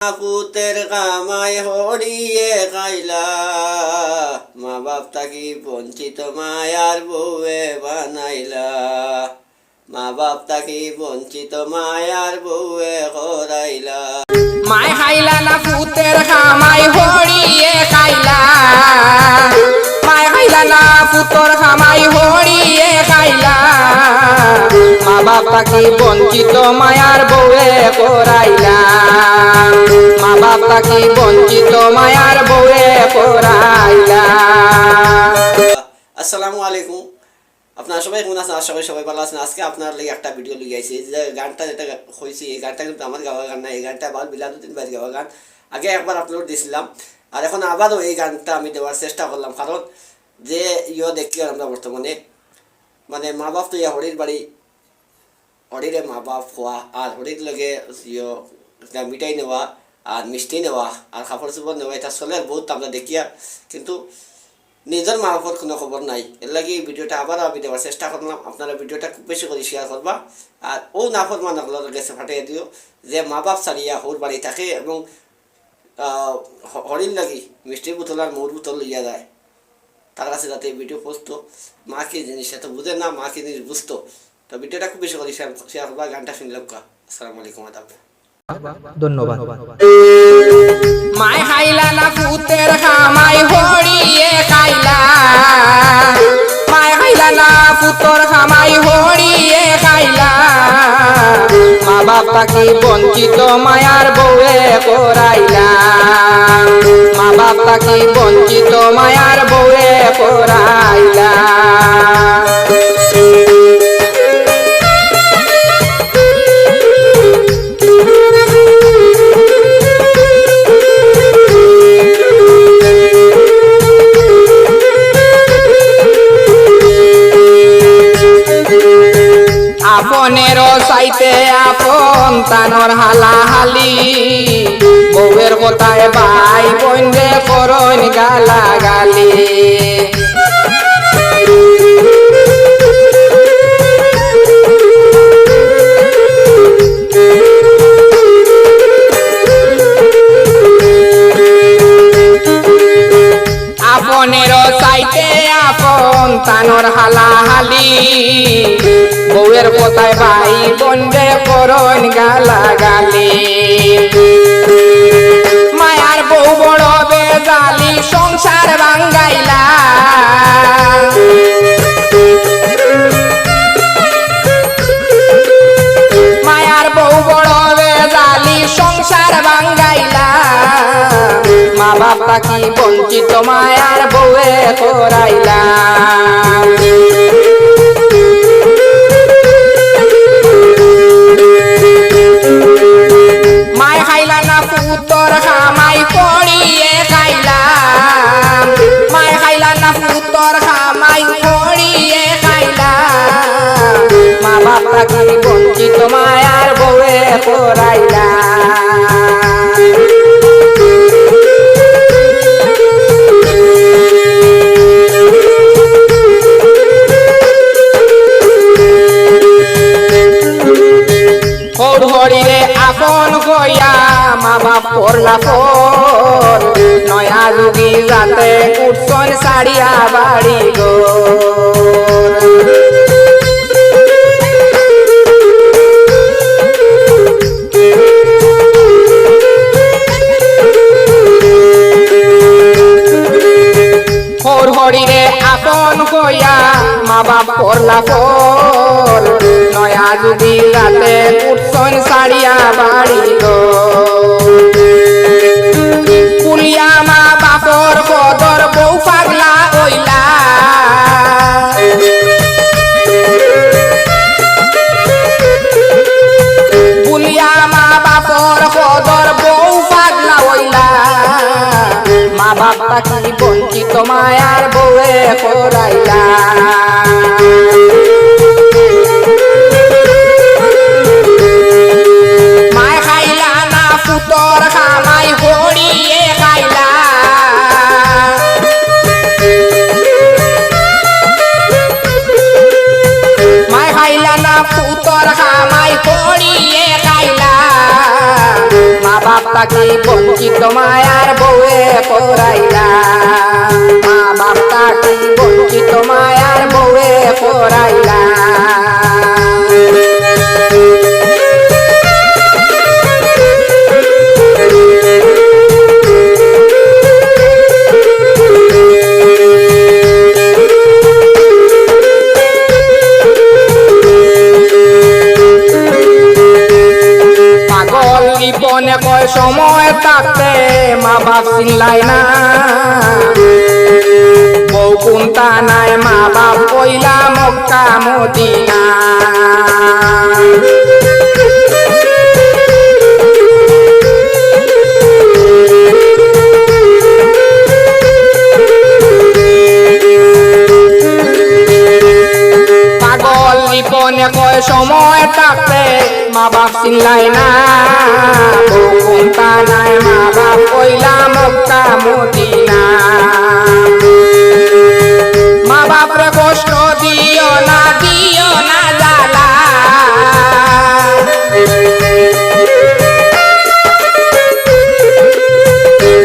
পুতের কামাই হরিয়ে খাইলা। মা বাপ তাকি বঞ্চিত মায়ার বউয়ে বানাইলা। মা বাপ তাকি বঞ্চিত মায়ার বউয়ে হরাইলা। মায় খাইলা না পুতের খামাই মা বাবা কি বঞ্চিত মায়ার বউয়ে করাইলা মা বাবা কি বঞ্চিত মায়ার বউয়ে করাইলা আসসালামু আলাইকুম। আপনারা সবাই কেমন আছেন? আশা করি সবাই ভালো আছেন। আজকে আপনার লাগে একটা ভিডিও লিখে আইছি। যে গানটা যেটা হয়েছে এই গানটা কিন্তু আমার গাওয়া গান না। এই গানটা আবার বিলাদুদ্দিন ভাইয়ের গাওয়া গান। আগে একবার আপলোড দিয়েছিলাম আর এখন আবারও এই গানটা আমি দেওয়ার চেষ্টা করলাম। কারণ যে ইয়ে দেখি আমরা বর্তমানে। মানে মা বাপ তো ইয়া হরির বাড়ি হরিরে মা বাপ খোয়া আর হরির লগে মিঠাই নেওয়া আর মিষ্টি নেওয়া আর কাপড় চোপড় নেওয়া এটা চলে বহুত আমরা দেখিয়া কিন্তু নিজের মা বাপর কোনো খবর নাই। এর লাগে এই ভিডিওটা আবার আমি দেওয়ার চেষ্টা করলাম আপনারা ভিডিওটা খুব বেশি করে শেয়ার করবা আর ও নাফর মানুষগুলোর কাছে ফাটিয়ে দিও, যে মা বাপ ছাড়িয়া হোর বাড়ি থাকে, এবং হরিণ লাগি মিষ্টির বোতল আর মৌর বোতল লইয়া যায়। তার কাছে যাতে ভিডিও পোস্ত মা কি জিনিস সে তো বুঝে না মা কি জিনিস বুঝতো। তো ভিডিওটা খুব বেশি করে শেয়ার শেয়ার করবা গানটা শুনলাম কা আসসালামু আলাইকুম আদাব ধন্যবাদ। মাই হাইলা না পুতের খামাই হড়িয়ে খাইলা বাবা বঞ্চিত মায়ার বউয়ে পড়াইলা মা বাপ থাকি বঞ্চিত মায়ার বউয়ে করাইলা আপনের সাইতে আপন তানোর হালাহালি। বউয়ের কথায় ভাই বন্ধে করন গালা গালি বউয়ের কথায় ভাই বন্ধে করন গালা গালি মায়ার বউ বড় বেজালি, সংসার ভাঙ্গাইলা। মায়ার বউ বড় বেজালি, সংসার ভাঙ্গাইলা। মা বাবা কি বঞ্চিত, মায়ার বউয়ে করাইলা হরিরে আপন কইয়া মা বাপ করলা পর নয়া যুগি যাতে কুটসন সারিয়া বাড়ি গো মা বাপ করলা পর নয়া যুগি রাতে কুটসন সারিয়া বাড়ি গো। কুলিয়া মা বাপর কদর বউ পাগলা ওইলা বুলিয়া মা বাপর কদর বউ পাগলা ওইলা মা বাবা কি বঞ্চিত মায়ার বউয়ে করাইলা। মায়ার বউয়ে পড়াইলা মা বাপ তাকি বঞ্চিত মায়ার বউয়ে করাইলা রিপনে কয় সময় থাকতে মা বাপ চিনলাই না। বউ কুন্তা নাই, মা বাপ কইলা মক্কা মদিনা। মা বাপ চিনলাই না। বউ নাই, মা বাপ কইলা মক্কা মদিনা মা বাপরে কষ্ট দিও না দিও না জ্বালা।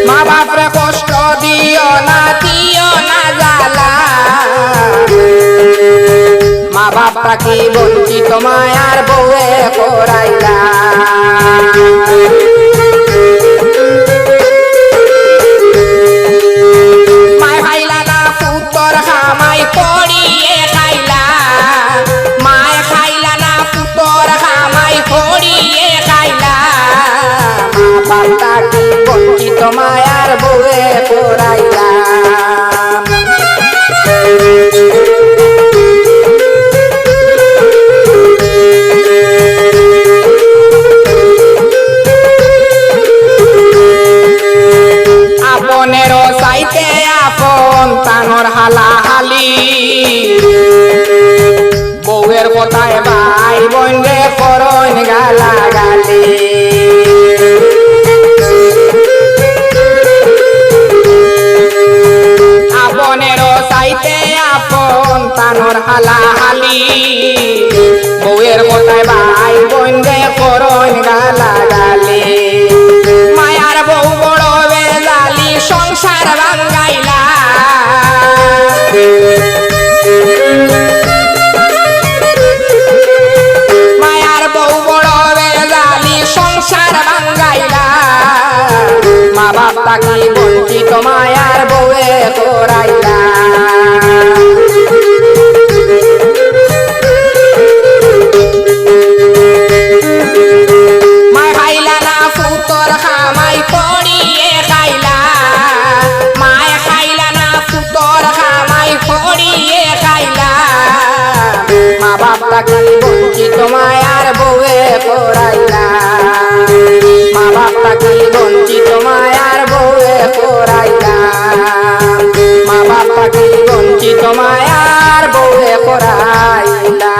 মা বাপরে কষ্ট দিও না দিও না জ্বালা। মা বাপ তাকে বঞ্চিত মায়ার বউয়ের কথায় ভাই বললে করণ গালা গালি। আপনের চাইতে আপন তানর হালাহালি বউয়ের কথায় ভাই বন্ধে করণ গালা না ফুতর খামাই পড়িয়ে খাইলা। মা বাপ তাকে বঞ্চিত মায়ার বউয়ে করাইলা মা বাপ তাকে বঞ্চিত মায়ার বউয়ে করাইলা মা বাপ তাকে বঞ্চিত মায়ার বউয়ে করাইলা